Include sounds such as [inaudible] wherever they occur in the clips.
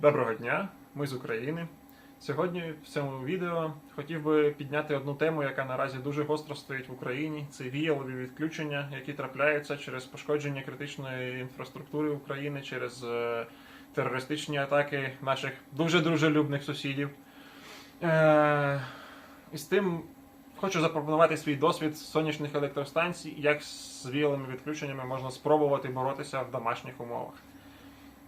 Доброго дня, ми з України. Сьогодні в цьому відео хотів би підняти одну тему, яка наразі дуже гостро стоїть в Україні. Це віялові відключення, які трапляються через пошкодження критичної інфраструктури України, через е, терористичні атаки наших дуже дружелюбних сусідів. Е, і з тим хочу запропонувати свій досвід сонячних електростанцій, як з віяловими відключеннями можна спробувати боротися в домашніх умовах.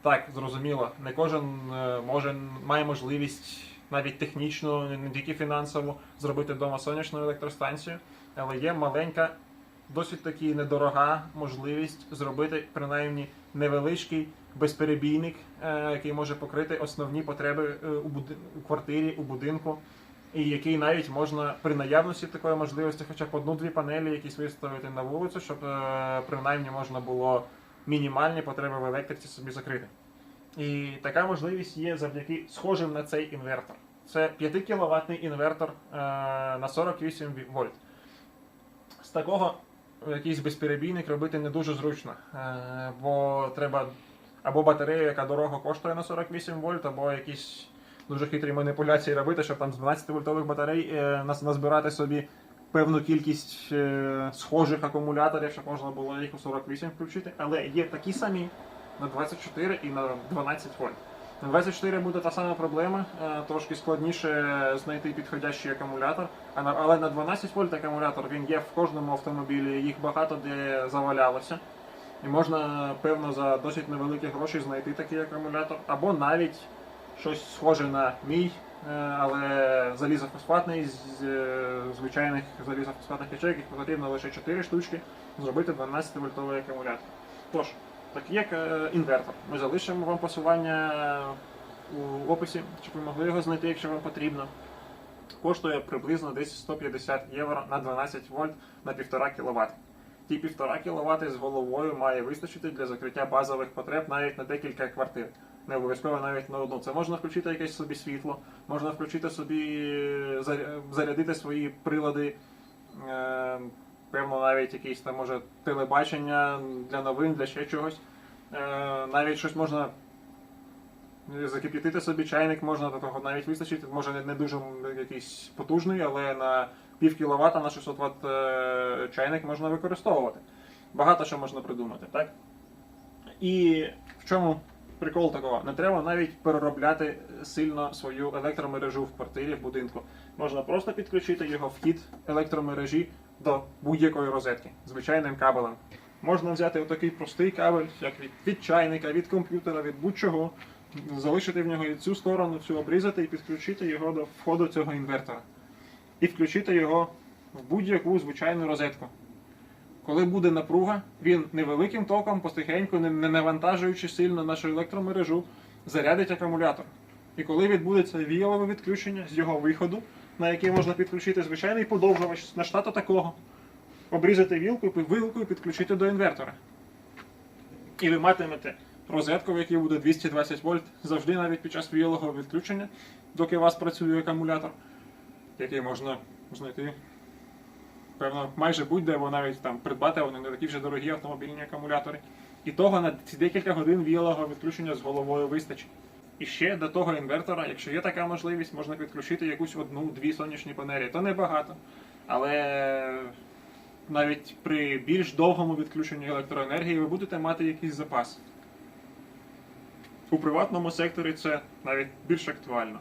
Так, зрозуміло, не кожен е, може має можливість навіть технічно, не тільки фінансово, зробити вдома сонячну електростанцію, але є маленька, досить таки недорога можливість зробити принаймні невеличкий безперебійник, е, який може покрити основні потреби е, у, буди- квартирі, у будинку. І який навіть можна при наявності такої можливості, хоча б одну-дві панелі якісь виставити на вулицю, щоб принаймні можна було мінімальні потреби в електриці собі закрити. І така можливість є завдяки схожим на цей інвертор. Це 5 кВт інвертор е, на 48 вольт. З такого якийсь безперебійник робити не дуже зручно, е, бо треба або батарею, яка дорого коштує на 48 вольт, або якісь дуже хитрі маніпуляції робити, щоб там з 12 вольтових батарей е, назбирати собі певну кількість е, схожих акумуляторів, щоб можна було їх у 48 включити. Але є такі самі на 24 і на 12 вольт. На 24 буде та сама проблема, е, трошки складніше знайти підходящий акумулятор. Але на 12 вольт акумулятор він є в кожному автомобілі, їх багато де завалялося. І можна, певно, за досить невеликі гроші знайти такий акумулятор, або навіть щось схоже на мій, але залізофосфатний з е, звичайних залізофосфатних ячейок, їх потрібно лише 4 штучки, зробити 12-вольтовий акумулятор. Тож, так як е, інвертор. Ми залишимо вам посилання у описі, щоб ви могли його знайти, якщо вам потрібно. Коштує приблизно десь 150 євро на 12 вольт на 1,5 кВт. Ті 1,5 кВт з головою має вистачити для закриття базових потреб навіть на декілька квартир. Не обов'язково навіть на одну. Це можна включити якесь собі світло, можна включити собі, е, зарядити свої прилади, е, певно, навіть якісь там може телебачення для новин, для ще чогось. Е, Навіть щось можна закип'ятити собі чайник, можна до того навіть вистачити. Може не, дуже якийсь потужний, але на пів кіловата на 600 Вт чайник можна використовувати. Багато що можна придумати, так? І в чому прикол такого? Не треба навіть переробляти сильно свою електромережу в квартирі, в будинку. Можна просто підключити його вхід електромережі до будь-якої розетки звичайним кабелем. Можна взяти отакий простий кабель, як від, від чайника, від комп'ютера, від будь-чого, залишити в нього і цю сторону, цю обрізати і підключити його до входу цього інвертора. І включити його в будь-яку звичайну розетку. Коли буде напруга, він невеликим током, потихеньку, не не навантажуючи сильно нашу електромережу, зарядить акумулятор. І коли відбудеться віялове відключення з його виходу, на який можна підключити звичайний подовжувач на штату такого, обрізати вілку, вилку і підключити до інвертора. І ви матимете розетку, в якій буде 220 вольт завжди навіть під час віялового відключення, доки у вас працює акумулятор, який можна знайти певно, майже будь-де, або навіть там придбати, вони не такі вже дорогі автомобільні акумулятори. І того на ці декілька годин віялого відключення з головою вистачить. І ще до того інвертора, якщо є така можливість, можна підключити якусь одну-дві сонячні панелі. То небагато. Але навіть при більш довгому відключенні електроенергії ви будете мати якийсь запас. У приватному секторі це навіть більш актуально.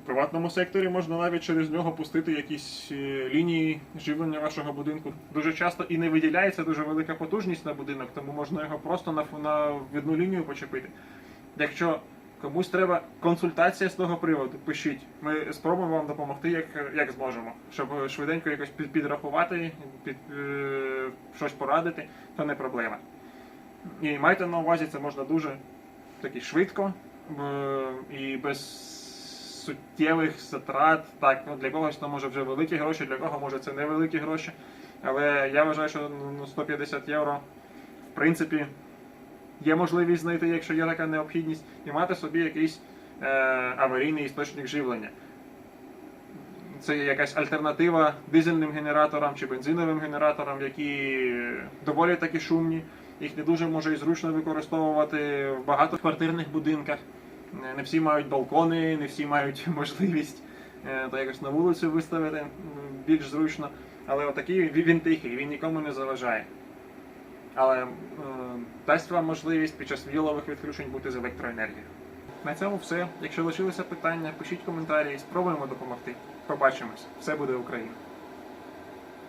У приватному секторі можна навіть через нього пустити якісь е, лінії живлення вашого будинку. Дуже часто і не виділяється дуже велика потужність на будинок, тому можна його просто на, на одну лінію почепити. Якщо комусь треба консультація з того приводу, пишіть. Ми спробуємо вам допомогти, як, як зможемо, щоб швиденько якось під, підрахувати, під, е, щось порадити, то не проблема. І майте на увазі, це можна дуже таки швидко е, і без суттєвих затрат. Так, ну, для когось це може вже великі гроші, для кого може це невеликі гроші. Але я вважаю, що ну, 150 євро в принципі є можливість знайти, якщо є така необхідність, і мати собі якийсь е, аварійний істочник живлення. Це якась альтернатива дизельним генераторам чи бензиновим генераторам, які доволі таки шумні. Їх не дуже може і зручно використовувати в багатоквартирних будинках. Не всі мають балкони, не всі мають [laughs] можливість е, то якось на вулицю виставити більш зручно. Але отакий він тихий, він нікому не заважає. Але е, дасть вам можливість під час вілових відключень бути з електроенергією. На цьому все. Якщо лишилися питання, пишіть коментарі, спробуємо допомогти. Побачимось. Все буде Україна!